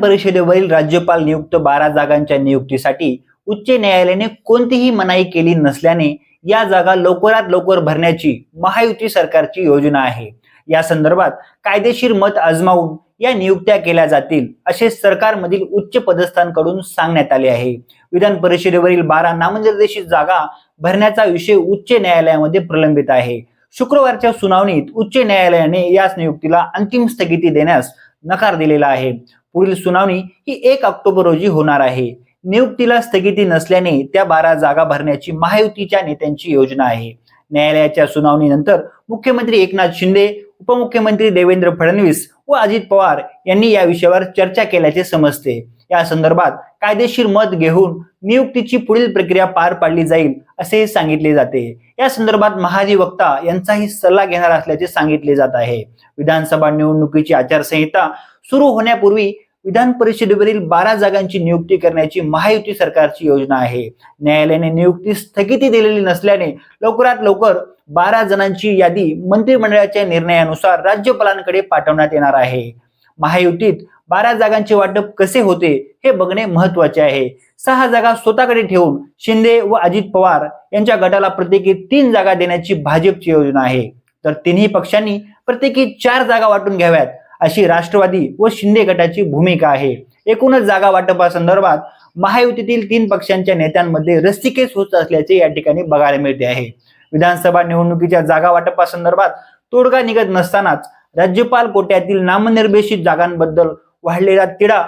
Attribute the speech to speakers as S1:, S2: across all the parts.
S1: परिषदेवरील राज्यपाल नियुक्त बारा जागांच्या नियुक्तीसाठी उच्च न्यायालयाने कोणतीही मनाई केली नसल्याने या जागा लवकरात लवकर भरण्याची महायुती सरकारची योजना आहे. या संदर्भात कायदेशीर मत आजमावून या नियुक्त्या केल्या जातील असे सरकारमधील उच्च पदस्थांकडून सांगण्यात आले आहे. विधान परिषदेवरील बारा नामनिर्देशित जागा भरण्याचा विषय उच्च न्यायालयामध्ये प्रलंबित आहे. शुक्रवारच्या सुनावणीत उच्च न्यायालयाने याच नियुक्तीला अंतिम स्थगिती देण्यास नकार दिलेला आहे. पुढील सुनावणी ही एक ऑक्टोबर रोजी होणार आहे. नियुक्तीला स्थगिती नसल्याने त्या बारा जागा भरण्याची महायुतीच्या नेत्यांची योजना आहे. न्यायालयाच्या सुनावणीनंतर मुख्यमंत्री एकनाथ शिंदे उपमुख्यमंत्री देवेंद्र फडणवीस व अजित पवार यांनी या विषयावर चर्चा केल्याचे समजते. या संदर्भात कायदेशीर मत घेऊन नियुक्तीची पुढील प्रक्रिया पार पाडली जाईल असे सांगितले जाते. या संदर्भात महाधिवक्ता यांचाही सल्ला घेणार असल्याचे सांगितले जात आहे. विधानसभा निवडणुकीची आचारसंहिता सुरू होण्यापूर्वी विधान परिषदेवरील बारा जागांची नियुक्ती करण्याची महायुती सरकारची योजना आहे. न्यायालयाने नियुक्ती स्थगिती दिलेली नसल्याने लवकरात लवकर बारा जणांची यादी मंत्रिमंडळाच्या निर्णयानुसार राज्यपालांकडे पाठवण्यात येणार आहे. महायुतीत बारा जागांचे वाटप कसे होते हे बघणे महत्त्वाचे आहे. सहा जागा स्वतःकडे ठेवून शिंदे व अजित पवार यांच्या गटाला प्रत्येकी तीन जागा देण्याची भाजपची योजना आहे. तर तिन्ही पक्षांनी प्रत्येकी चार जागा वाटून घ्याव्यात. अशी राष्ट्रवादी व शिंदे गटाची भूमिका आहे. एकूणच जागा वाटपासंदर्भात महायुतीतील तीन पक्षांच्या नेत्यांमध्ये रस्तिकेस होत असल्याचे या ठिकाणी बघायला मिळते आहे. विधानसभा निवडणुकीच्या जागा वाटपासंदर्भात तोडगा निघत नसतानाच राज्यपाल कोट्यातील नामनिर्देशित जागांबद्दल वाढलेला तिढा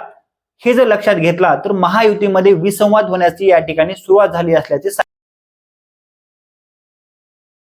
S1: हे जर लक्षात घेतला तर महायुतीमध्ये विसंवाद होण्याची या ठिकाणी सुरुवात झाली असल्याचे